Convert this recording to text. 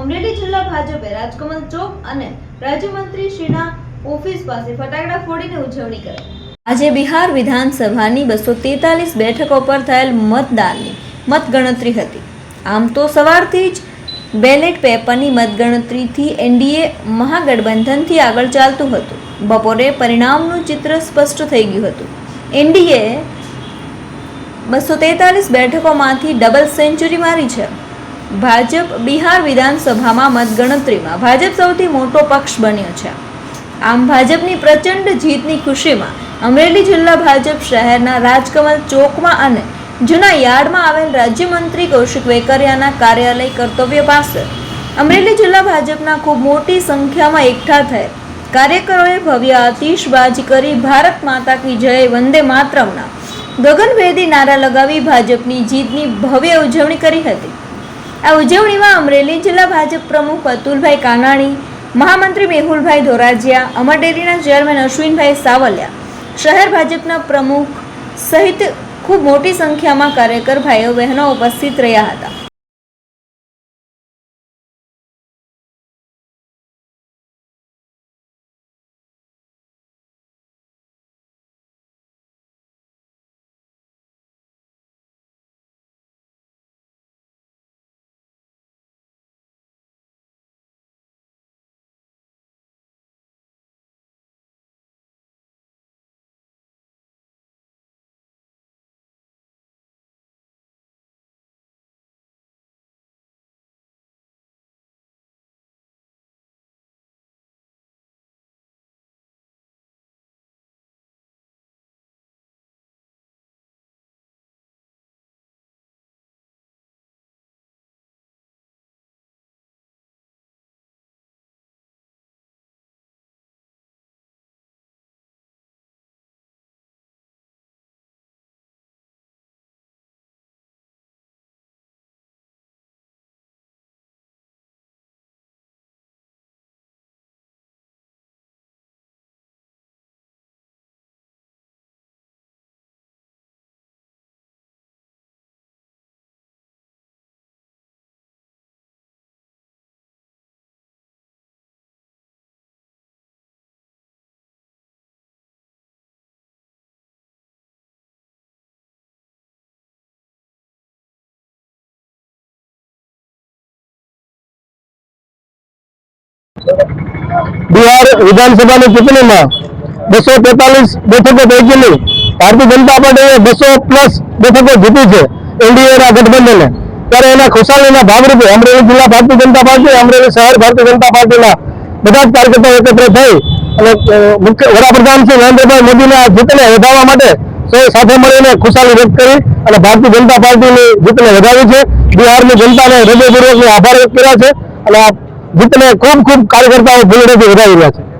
અમરેલી જિલ્લા ભાજપે રાજકમલ ચોક અને રાજ્યમંત્રી શ્રીના ઓફિસ પાસે ફટાકડા ફોડીને ઉજવણી કરી. આજે બિહાર વિધાનસભાની બસો તેતાલીસ બેઠકો પર થયેલ મતદાનની મતગણતરી હતી. આમ તો સવારથી જ બેલેટ પેપરની મતગણતરીથી એનડીએ મહાગઠબંધનથી આગળ ચાલતું હતું. બપોરે પરિણામનું ચિત્ર સ્પષ્ટ થઈ ગયું હતું. એનડીએ બસો તેતાલીસ બેઠકોમાંથી ડબલ સેન્ચુરી મારી છે. ભાજપ બિહાર વિધાનસભામાં મતગણતરીમાં ભાજપ સૌથી મોટો પક્ષ બન્યો છે. આમ ભાજપની પ્રચંડ જીતની ખુશીમાં અમરેલી જિલ્લા ભાજપ શહેરના રાજકમલ ચોકમાં અને જૂના યાર્ડમાં આવેલ રાજ્યમંત્રી કૌશિક વેકરિયાના કાર્યાલય કર્તવ્ય પાસે અમરેલી જિલ્લા ભાજપના ખૂબ મોટી સંખ્યામાં એકઠા થયેલ કાર્યકરોએ ભવ્ય આતિશબાજી કરી ભારત માતા કી જય વંદે માતરમના ગગનભેદી નારા લગાવી ભાજપની જીતની ભવ્ય ઉજવણી કરી હતી. આ ઉજવણીમાં અમરેલી જિલ્લા ભાજપ પ્રમુખ અતુલભાઈ કાનાણી, મહામંત્રી મેહુલભાઈ ધોરાજીયા અમરડેરીના ચેરમેન અશ્વિનભાઈ સાવલિયા, શહેર ભાજપના પ્રમુખ સહિત ખૂબ મોટી સંખ્યામાં કાર્યકર ભાઈઓ બહેનો ઉપસ્થિત રહ્યા હતા. બિહાર વિધાનસભાની ચૂંટણીમાં બસો તેતાલીસ બેઠકો પૈકીની ભારતીય જનતા પાર્ટીએ બસો પ્લસ બેઠકો જીતી છે એનડીએના ગઠબંધને. ત્યારે એના ખુશાલીના ભાગરૂપે અમરેલી જિલ્લા ભારતીય જનતા પાર્ટી, અમરેલી શહેર ભારતીય જનતા પાર્ટીના બધા જ કાર્યકર્તાઓ એકત્ર થઈ અને મુખ્ય વડાપ્રધાન શ્રી નરેન્દ્રભાઈ મોદીને જીતને વધારવા માટે સૌ સાથે મળીને ખુશાલી વ્યક્ત કરી અને ભારતીય જનતા પાર્ટીની જીતને વધારી છે. બિહારની જનતાને હૃદયપૂર્વકની આભાર વ્યક્ત કર્યા છે અને આ જીતને ખૂબ ખૂબ કાર્યકર્તાઓ ભૂલડેથી વધાવી રહ્યા છે.